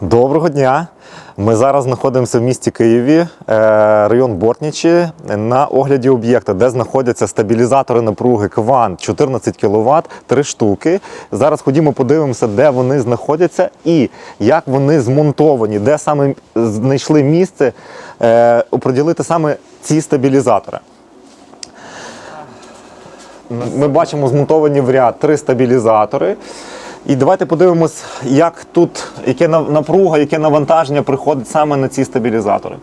Доброго дня! Ми зараз знаходимося в місті Києві, е, район Бортнічі, на огляді об'єкта, де знаходяться стабілізатори напруги Квант 14 кВт, 3 штуки. Зараз ходімо, подивимося, де вони знаходяться і як вони змонтовані, де саме знайшли місце е, оприділити саме ці стабілізатори. Ми бачимо змонтовані в ряд три стабілізатори. І давайте подивимось, як тут, яке напруга, яке навантаження приходить саме на ці стабілізатори.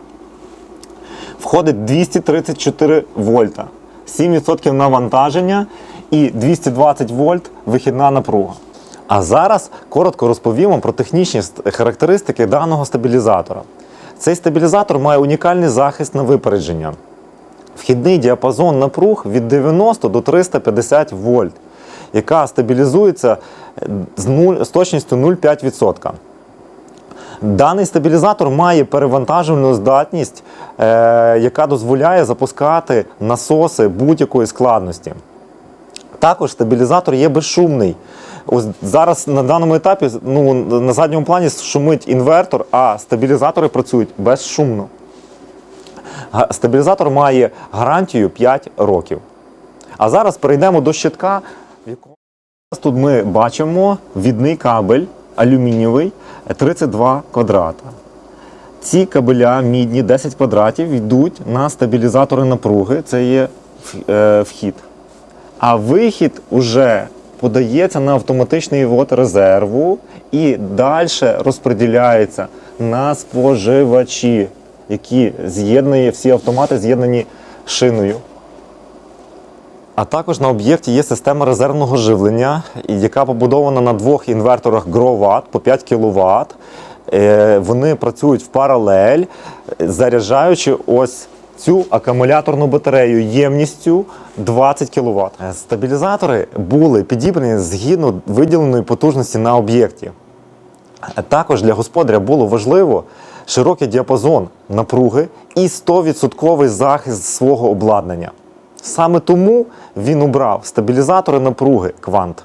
Входить 234 вольта, 7% навантаження і 220 вольт вихідна напруга. А зараз коротко розповім вам про технічні характеристики даного стабілізатора. Цей стабілізатор має унікальний захист на випередження. Вхідний діапазон напруг від 90 до 350 вольт, яка стабілізується з, 0, з точністю 0,5%. Даний стабілізатор має перевантажувальну здатність, е, яка дозволяє запускати насоси будь-якої складності. Також стабілізатор є безшумний. Ось зараз на даному етапі ну, на задньому плані шумить інвертор, а стабілізатори працюють безшумно. Стабілізатор має гарантію 5 років. А зараз перейдемо до щитка, тут ми бачимо відний кабель алюмінієвий 32 квадрата. Ці кабеля мідні 10 квадратів йдуть на стабілізатори напруги, це є е, вхід. А вихід уже подається на автоматичний ввод резерву і далі розподіляється на споживачі, які з'єднує всі автомати з'єднані шиною. А також на об'єкті є система резервного живлення, яка побудована на двох інверторах GrowWatt по 5 кВт. Вони працюють в паралель, е, заряджаючи ось цю акумуляторну батарею ємністю 20 кВт. Стабілізатори були підібрані згідно виділеної потужності на об'єкті. Також для господаря було важливо широкий діапазон напруги і 100% захист свого обладнання. Саме тому він обрав стабілізатори напруги Квант.